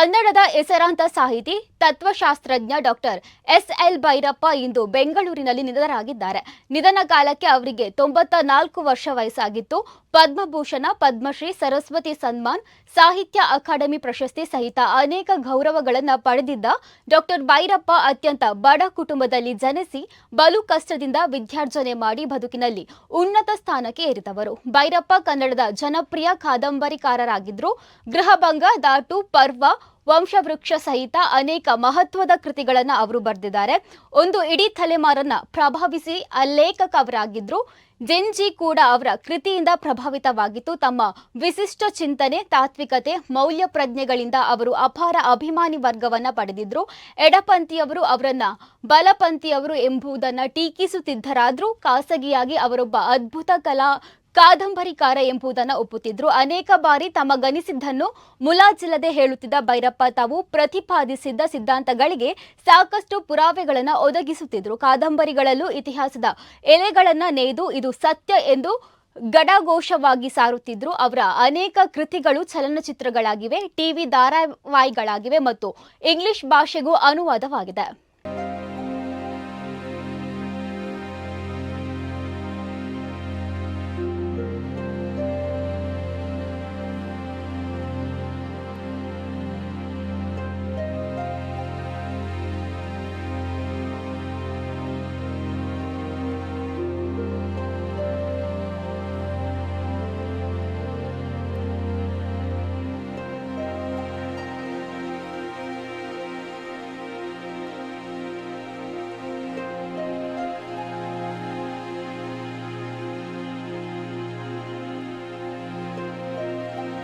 ಕನ್ನಡದ ಹೆಸರಾಂತ ಸಾಹಿತಿ ತತ್ವಶಾಸ್ತ್ರಜ್ಞ ಡಾಕ್ಟರ್ ಎಸ್ ಎಲ್ ಭೈರಪ್ಪ ಇಂದು ಬೆಂಗಳೂರಿನಲ್ಲಿ ನಿಧನರಾಗಿದ್ದಾರೆ. ನಿಧನ ಕಾಲಕ್ಕೆ ಅವರಿಗೆ ತೊಂಬತ್ತ ನಾಲ್ಕು ವರ್ಷ ವಯಸ್ಸಾಗಿತ್ತು. ಪದ್ಮಭೂಷಣ, ಪದ್ಮಶ್ರೀ, ಸರಸ್ವತಿ ಸನ್ಮಾನ್, ಸಾಹಿತ್ಯ ಅಕಾಡೆಮಿ ಪ್ರಶಸ್ತಿ ಸಹಿತ ಅನೇಕ ಗೌರವಗಳನ್ನು ಪಡೆದಿದ್ದ ಡಾಕ್ಟರ್ ಭೈರಪ್ಪ ಅತ್ಯಂತ ಬಡ ಕುಟುಂಬದಲ್ಲಿ ಜನಿಸಿ ಬಲು ಕಷ್ಟದಿಂದ ವಿದ್ಯಾರ್ಜನೆ ಮಾಡಿ ಬದುಕಿನಲ್ಲಿ ಉನ್ನತ ಸ್ಥಾನಕ್ಕೆ ಏರಿದವರು. ಭೈರಪ್ಪ ಕನ್ನಡದ ಜನಪ್ರಿಯ ಕಾದಂಬರಿಕಾರರಾಗಿದ್ದರು ಗೃಹಭಂಗ, ದಾಟು, ಪರ್ವ ವಂಶವೃಕ್ಷ ಸಹಿತ ಅನೇಕ ಮಹತ್ವದ ಕೃತಿಗಳನ್ನು ಅವರು ಬರೆದಿದ್ದಾರೆ. ಒಂದು ಇಡೀ ತಲೆಮಾರನ್ನ ಪ್ರಭಾವಿಸಿ ಲೇಖಕ ಅವರಾಗಿದ್ರು. ಜೆನ್ಜಿ ಕೂಡ ಅವರ ಕೃತಿಯಿಂದ ಪ್ರಭಾವಿತವಾಗಿತ್ತು. ತಮ್ಮ ವಿಶಿಷ್ಟ ಚಿಂತನೆ, ತಾತ್ವಿಕತೆ, ಮೌಲ್ಯ ಪ್ರಜ್ಞೆಗಳಿಂದ ಅವರು ಅಪಾರ ಅಭಿಮಾನಿ ವರ್ಗವನ್ನ ಪಡೆದಿದ್ರು. ಎಡಪಂಥಿಯವರು ಅವರನ್ನ ಬಲಪಂಥಿಯವರು ಎಂಬುದನ್ನು ಟೀಕಿಸುತ್ತಿದ್ದರಾದರೂ ಖಾಸಗಿಯಾಗಿ ಅವರೊಬ್ಬ ಅದ್ಭುತ ಕಲಾ ಕಾದಂಬರಿಕಾರ ಎಂಬುದನ್ನು ಒಪ್ಪುತ್ತಿದ್ರು. ಅನೇಕ ಬಾರಿ ತಮಗನಿಸಿದ್ದನ್ನು ಮುಲಾಜಿಲ್ಲದೆ ಹೇಳುತ್ತಿದ್ದ ಭೈರಪ್ಪ ತಾವು ಪ್ರತಿಪಾದಿಸಿದ್ದ ಸಿದ್ಧಾಂತಗಳಿಗೆ ಸಾಕಷ್ಟು ಪುರಾವೆಗಳನ್ನು ಒದಗಿಸುತ್ತಿದ್ರು. ಕಾದಂಬರಿಗಳಲ್ಲೂ ಇತಿಹಾಸದ ಎಲೆಗಳನ್ನು ನೇಯ್ದು ಇದು ಸತ್ಯ ಎಂದು ಗಡಘೋಷವಾಗಿ ಸಾರುತ್ತಿದ್ರು. ಅವರ ಅನೇಕ ಕೃತಿಗಳು ಚಲನಚಿತ್ರಗಳಾಗಿವೆ, ಟಿವಿ ಧಾರಾವಾಹಿಗಳಾಗಿವೆ ಮತ್ತು ಇಂಗ್ಲಿಷ್ ಭಾಷೆಗೂ ಅನುವಾದವಾಗಿದೆ.